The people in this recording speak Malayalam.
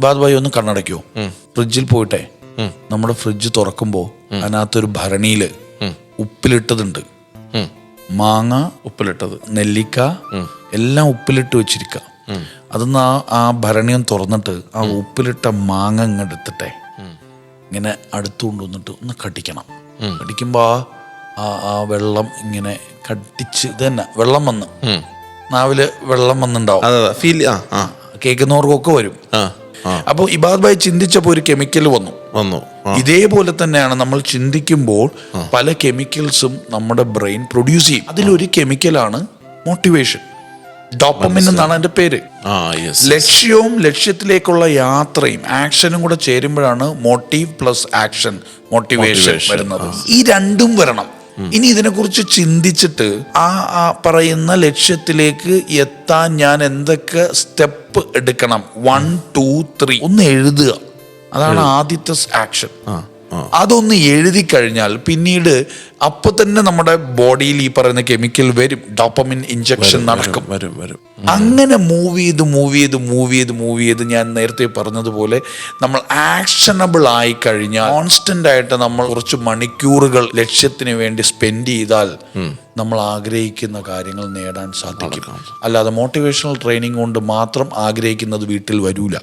ബാദ് ഭായി ഒന്ന് കണ്ണടയ്ക്കോ. ഫ്രിഡ്ജിൽ പോയിട്ടെ. നമ്മുടെ ഫ്രിഡ്ജ് തുറക്കുമ്പോൾ അതിനകത്തൊരു ഭരണിയിൽ ഉപ്പിലിട്ടതുണ്ട്. മാങ്ങ ഉപ്പിലിട്ടത്. നെല്ലിക്ക എല്ലാം ഉപ്പിലിട്ട് വെച്ചിരിക്ക. അതൊന്ന് ആ ആ ഭരണിയും തുറന്നിട്ട് ആ ഉപ്പിലിട്ട മാങ്ങ ഇങ്ങ് എടുത്തിട്ടെ. ഇങ്ങനെ അടുത്തു കൊണ്ടുവന്നിട്ട് ഒന്ന് കടിക്കണം. കടിക്കുമ്പോൾ ആ ആ വെള്ളം ഇങ്ങനെ കടിച്ച് ഇത് തന്നെ വെള്ളം വന്ന്. നാവിൽ വെള്ളം വന്നുണ്ടാവും. കേൾക്കുന്നവർക്കൊക്കെ വരും. അപ്പോൾ ഇബാദ് ഭായി ചിന്തിച്ചപ്പോൾ ഒരു കെമിക്കൽ വന്നു. വന്നു. ഇതേപോലെ തന്നെയാണ് നമ്മൾ ചിന്തിക്കുമ്പോൾ പല കെമിക്കൽസും നമ്മുടെ ബ്രെയിൻ പ്രൊഡ്യൂസ് ചെയ്യും. അതിലൊരു കെമിക്കലാണ് മോട്ടിവേഷൻ. ഡോപ്പമിൻ എന്നാണ് അതിന്റെ പേര്. ലക്ഷ്യവും ലക്ഷ്യത്തിലേക്കുള്ള യാത്രയും ആക്ഷനും കൂടെ ചേരുമ്പോഴാണ് മോട്ടീവ് പ്ലസ് ആക്ഷൻ മോട്ടിവേഷൻ വരുന്നത്. ഈ രണ്ടും വരണം. ഇനി ഇതിനെക്കുറിച്ച് ചിന്തിച്ചിട്ട് ആ ആ പറയുന്ന ലക്ഷ്യത്തിലേക്ക് എത്താൻ ഞാൻ എന്തൊക്കെ സ്റ്റെപ്പ് എടുക്കണം? വൺ ടു ത്രീ ഒന്ന് എഴുതുക. അതാണ് ആദ്യത്തെ ആക്ഷൻ. അതൊന്ന് എഴുതി കഴിഞ്ഞാൽ പിന്നീട് അപ്പൊ തന്നെ നമ്മുടെ ബോഡിയിൽ ഈ പറയുന്ന കെമിക്കൽ വരും. ഡോപ്പമിൻ ഇഞ്ചക്ഷൻ നടക്കും. വരും വരും അങ്ങനെ മൂവ് ചെയ്ത് മൂവ് ചെയ്ത് മൂവ് ചെയ്ത് മൂവ് ചെയ്ത് ഞാൻ നേരത്തെ പറഞ്ഞതുപോലെ നമ്മൾ ആക്ഷനബിൾ ആയി കഴിഞ്ഞാൽ കോൺസ്റ്റന്റ് ആയിട്ട് നമ്മൾ കുറച്ച് മണിക്കൂറുകൾ ലക്ഷ്യത്തിന് വേണ്ടി സ്പെൻഡ് ചെയ്താൽ നമ്മൾ ആഗ്രഹിക്കുന്ന കാര്യങ്ങൾ നേടാൻ സാധിക്കും. അല്ലാതെ മോട്ടിവേഷണൽ ട്രെയിനിങ് കൊണ്ട് മാത്രം ആഗ്രഹിക്കുന്നത് വീട്ടിൽ വരൂല.